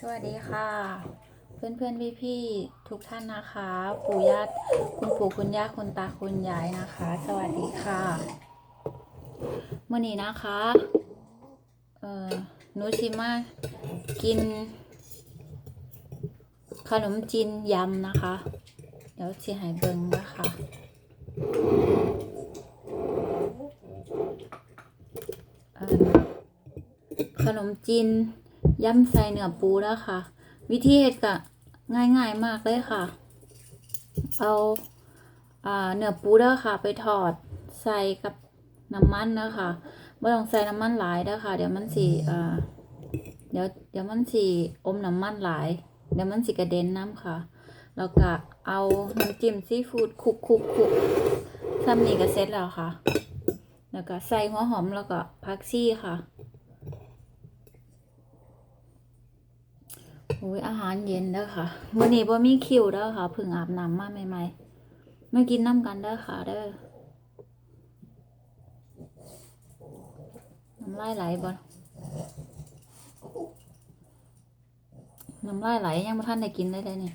สวัสดีค่ะ เพื่อนเพื่อนพี่พี่ทุกท่านนะคะปู่ย่าคุณปู่คุณย่าคุณตาคุณยายนะคะ สวัสดีค่ะมื่อนี้นะคะเอ่อนูชิมากิน ขนมจีนยำนะคะ เดี๋ยวชิให้เบิ้งนะคะขนมจีน ยำใส่เนื้อปูแล้วค่ะ วิธีเฮ็ดก็ง่ายๆมากเลยค่ะ เอาอาเนื้อปูแล้วค่ะ ไปทอดใส่กับน้ำมันนะคะไม่ต้องใส่น้ำมันหลายแล้วค่ะเดี๋ยวมันสีเดี๋ยวเดี๋ยวมันสีอมน้ำมันหลาย เดี๋ยวมันสีกระเด็นน้ำค่ะ แล้วก็เอาน้ำจิ้มซีฟู้ดคลุกคุกคุกซ้ำนี่ก็เสร็จแล้วค่ะ แล้วก็ใส่หัวหอมแล้วก็ผักชีค่ะ อ้ยอาหารเย็นเด้อค่ะวันนี้บ่มีคิวเด้อค่ะเพิ่งอาบน้ำมาใหม่ๆมากินน้ำกันเด้อค่ะเด้อน้ำลายไหลบ่น้ำลายไหลยังบ่ทันได้กินได้เลยนี่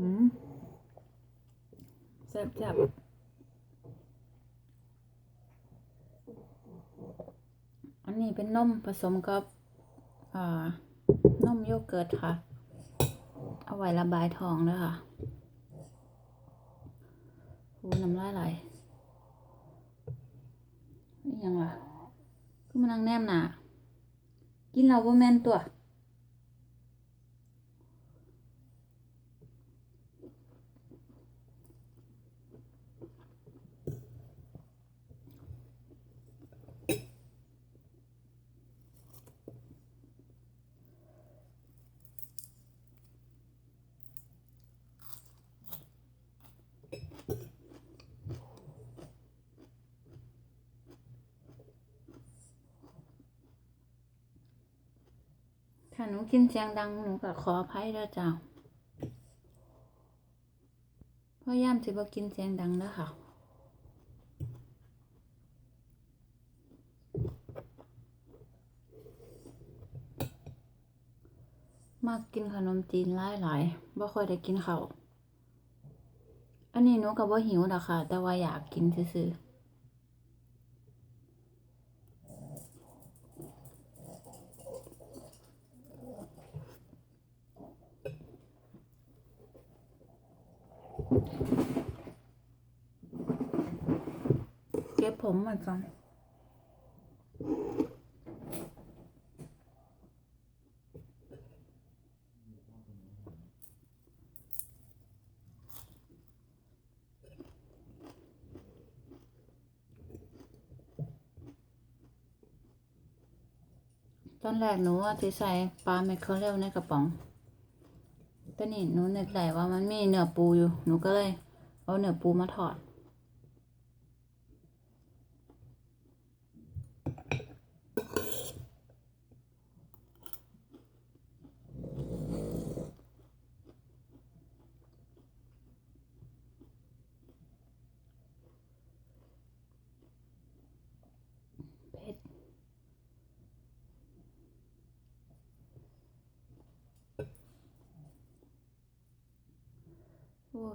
อืม แซ่บจับอั นนี้เป็นนมผสมกับนมโยเกิร์ตค่ะ เอาไว้ระบายท้องด้วยค่ะหูน้ำลายไหลนี่ยังล่ะคือมันนั่งแนมหนากินเราบ่แม่นตัว หนูกินเสียงดังหนูก็ขออภัยด้วยจ้าพยายามสิบ่กินเสียงดังเด้อค่ะมากกินขนมจีนหลายหลายบ่ค่อยได้กินเขาอันนี้หนูก็บ่หิวดอกค่ะ แต่ว่าอยากกินซื่อๆ เก็บผมมาก่อนตอนแรกหนูว่าจะใส่ปลาแมคเคอเรลในกระป๋องแต่นี่หนูนึกได้ว่ามันมีเนื้อปูอยู่ หนูก็เลย เอาเนื้อปูมาทอด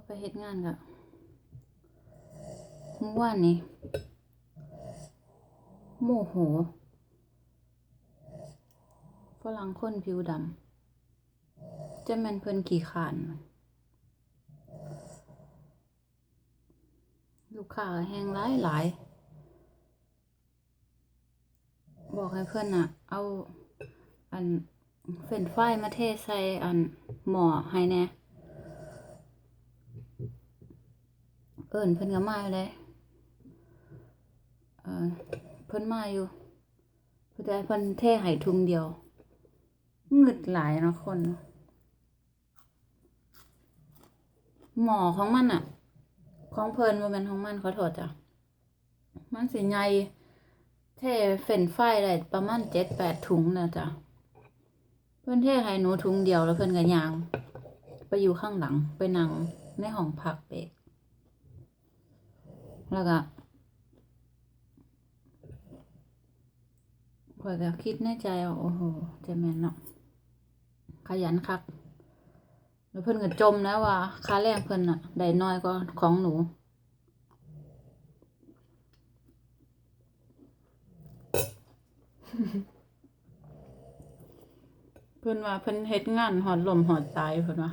ไปเฮ็ดงานกะเมื่อวานนี้โมโหฝรั่งคนผิวดำจะแม่นเพิ่นกี่ขานลูกค้าแห้งหลายหลายบอกให้เพื่อนน่ะเอา อันเฟรนช์ฟรายมาเทใส่อันหม้อให้แน่ เอิ้นเพิ่นก็มาอยู่เลยเออเพิ่นมาอยู่เพิ่นแต่เพิ่นเทให้ถุงเดียวงึดหลายเนาะคนหมอของมันอะของเพิ่นบ่แม่นของมันขอโทษจ้ะมันสิใหญ่เท่เฟรนช์ฟรายได้ประมาณเจ็ดแปดถุงนะจ๊ะเพื่อนเทให้หนูถุงเดียวแล้วเพื่อนก็ยาง ไปอยู่ข้างหลังไปนั่งในห้องพักเบรก แล้วก็ข่อยก็คิดในใจว่าโอ้โหเจะแม่นเนาะขยันคักแล้วเพิ่นก็จมนะว่าค่าแรงเพิ่นน่ะได้น้อยกว่าของหนูเพิ่นว่าเพิ่นเฮ็ดงานหอดลมหอดตายเพิ่นว่า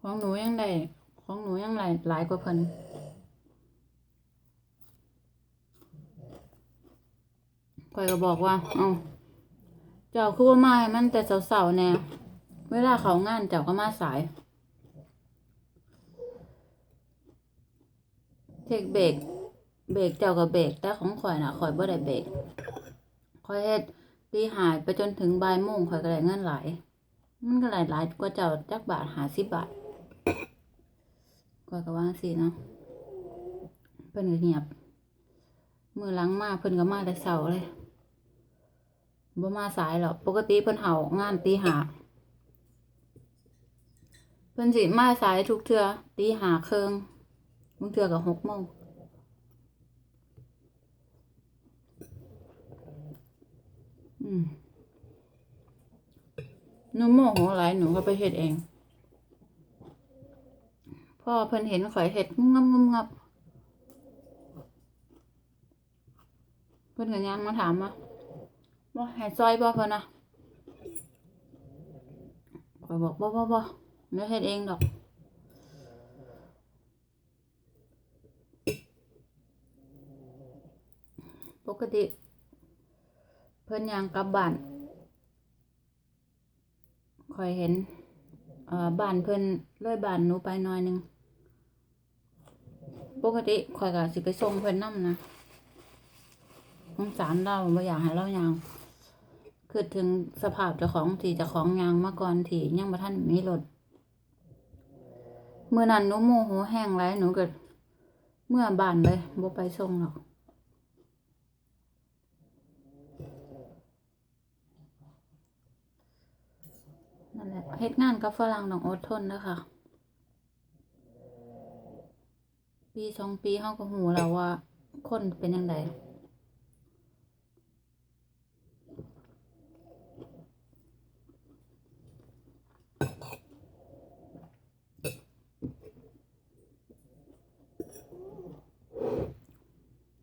ของหนูยังได้ ของหนูยังหลายหลายกว่าเพิ่นข่อยก็บอกว่า เอ้าเจ้าคือว่ามาให้มันแต่เสาๆแน่เวลาเขางานเจ้าก็มาสาย เทคเบรกเบรกเจ้าก็เบรกแต่ของข่อยน่ะข่อยบ่ได้เบรกข่อยเฮ็ดตีหายไปจนถึงบ่ายโมงข่อยก็ได้เงินหลายมันก็หลายหลายกว่าเจ้าจักบาทหาสิบบาท ข่อยก็ว่าสิเนาะเพิ่นก็เงียบมือหลังมาเพิ่นก็มาแต่เช้าเลยบ่มาสายหรอกปกติเพิ่นเห่างานตีหาเพิ่นสิมาสายทุกเทื่อตีหาครึ่งบางเทื่อก็หกโมงอืมหนูโมโหหลายหนูก็ไปเฮ็ดเอง พ่อเพิ่นเห็นข่อยเฮ็ดงุบงับงุบงับเพิ่นก็ยังมาถามว่าว่าให้ซอยบ่เพิ่นนะข่อยบอกบ่บ่บ่เดี๋ยวเฮ็ดเองดอกปกติ เพิ่นย่างกลับบ้านข่อยเห็นเอ่อบ้านเพิ่นเลยบ้านหนูไปหน่อยหนึง ปกติข่อยก็สิไปส่งเพิ่นนำนะสงสารเราบ่อยากให้เราย่างคิดถึงสภาพเจ้าของที่เจ้าของยางมาก่อนที่ยังบ่ทันมีรถมื้อนั้นหนูโมโหแห้งหลายหนูก็เมื่อบ้านเลยบ่ไปส่งหรอกนั่นแหละเฮ็ดงานกับฝรั่งต้องอดทนนะคะ ปีสองปีเขาก็หูแล้วว่า คนเป็นยังไง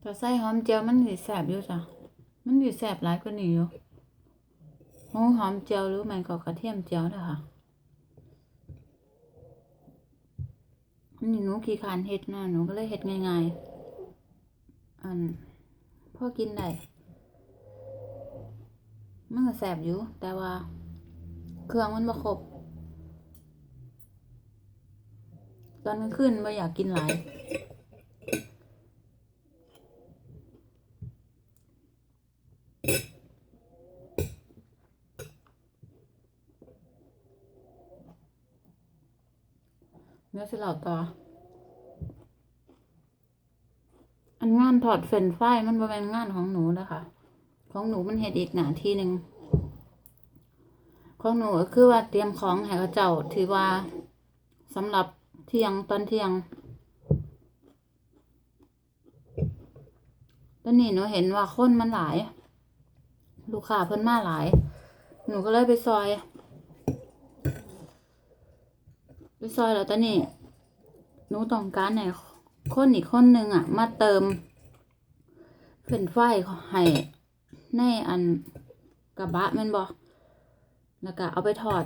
ถ้าใส่หอมเจียวมันสิแสบอยู่จ้ะ มันสิแสบหลายกว่านี้อยู่หมูหอมเจียวหรือไม่ก็กระเทียมเจียวนะคะอั นี่หนูขี้คานเห็ดนะหนูก็เลยเห็ดง่ายๆอันพอกินได้มันก็แสบอยู่ แต่ว่า เครื่องมันบ่ครบตอนกลางคืนบ่อยากกินหลาย เนื้อสิเหล่าต่อ อันงานถอดเฟนช์ฟมันบ่เป็นงานของหนูนะคะ ของหนูมันเฮ็ดอีกหนาทีหนึ่งของหนูก็คือว่าเตรียมของให้เขาเจ้าที่ว่าสำหรับเที่ยงตอนเที่ยงตอนนี้หนูเห็นว่าคนมันหลาย ลูกค้าเพิ่นมาหลาย หนูก็เลยไปซอยไปซอยแล้วตอนนี้ หนูต้องการให้คนอีกคนหนึ่งอะ มาเติมเฟ้นไฟให้ในอันกระบะแม่นบ่แล้วก็เอาไปทอด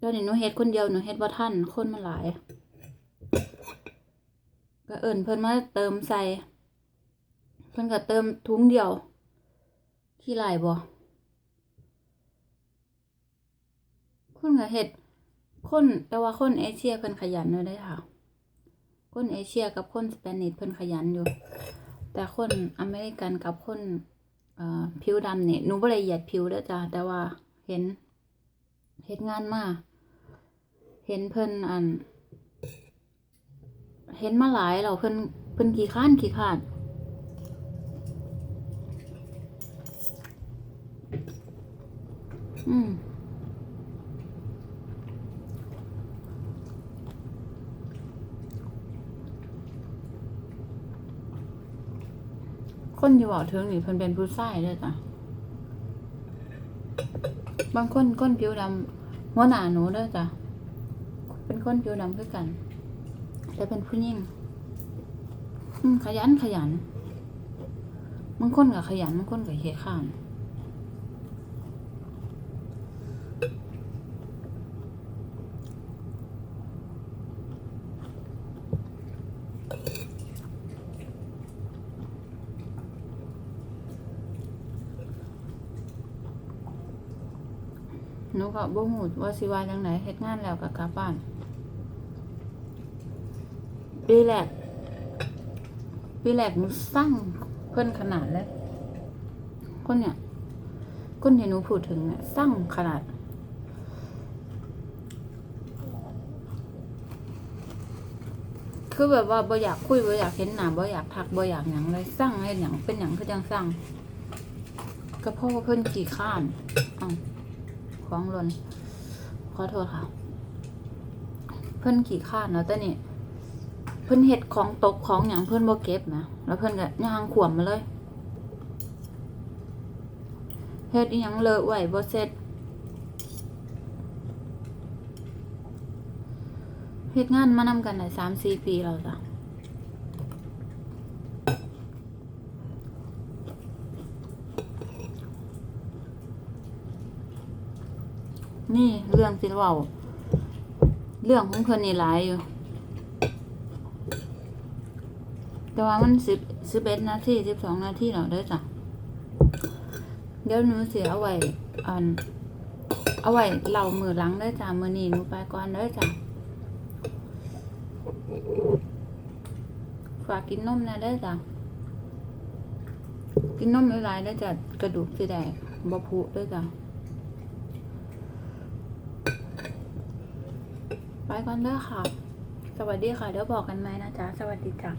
ตอนนี้หนูเฮ็ดคนเดียวหนูเฮ็ดบ่ทันคนมันหลาย ก็เอิ้นเพิ่นมาเติมใส่ เพิ่นก็เติมถุงเดียวขี้ลายบ่คุณก็เฮ็ดคนแต่ว่าคนเอเชียเพิ่นขยันอยู่ได้ค่ะ คนเอเชียกับคนสเปนิชเพิ่นขยันอยู่ แต่คนอเมริกันกับคนผิวดำเนี่ยหนูบ่ได้เหยียดผิวเด้อจ้าแต่ว่าเห็นเฮ็ดงานมาเห็นเพิ่นอัน เห็นมาหลายแล้วเพิ่นเพิ่นขี้ข้านขี้ข้านอืม คนที่บอกถึงนี่เพิ่นเป็นผู้ชายเด้อจ้ะบางคนก้นผิวดำหัวหน้าหนูเด้อจ้ะเป็นคนผิวดำคือกันแต่เป็นผู้หญิงขยันขยันบางคนก็ขยันบางคนก็เหี้ยข้าน นูก็บ่ฮู้ว่าสิว่าจังไดเฮ็ดงานแล้วก็กลับบ้านปีแรกปีแรกหนูสร้างเพิ่นขนาดเลยคนเนี่ยคนที่หนูพูดถึงเนี่ยสร้างขนาด คือแบบว่าบ่อยากคุยบ่อยากเห็นหน้าบ่อยากทักบ่อยากหยังเลยสร้างให้หยังเป็นหยังคือจังสร้างก็เพราะว่าเพิ่นขี้ข้านอ้าว ของหล่นขอโทษค่ะ เพิ่อนขี่ข้านเนาะแต่นี่เพิ่อนเฮ็ดของตกของอย่างเพิ่อนโบเก็บนะแล้วเพิ่อนก็ย่างขวมมาเลยเฮ็ดยังเลอะไหวบ่เสร็จเฮ็ดงานมานำกันได้3-4ปีแล้วจ้ะ นี่เรื่องสิเว้าเรื่องของเพิ่นนี่หลายอยู่ แต่ว่ามันสิบสิบเอ็ดนาทีสิบสองนาทีแล้วเด้อจ้ะเดี๋ยวหนูเสียเอาไว้อันเอาไว้เหล่ามือหลังเด้จ้ะมือนีหนูไปก่อนเด้จ้ะฝากกินนมนะเด้จ้ะกินนมหลายๆเด้จ้ะกระดูกสิได้บ่ผุเด้จ้ะ ไป ก่อนเด้อค่ะ สวัสดีค่ะ เดี๋ยวบอกกันไหมนะจ๊ะ สวัสดีจ้ะ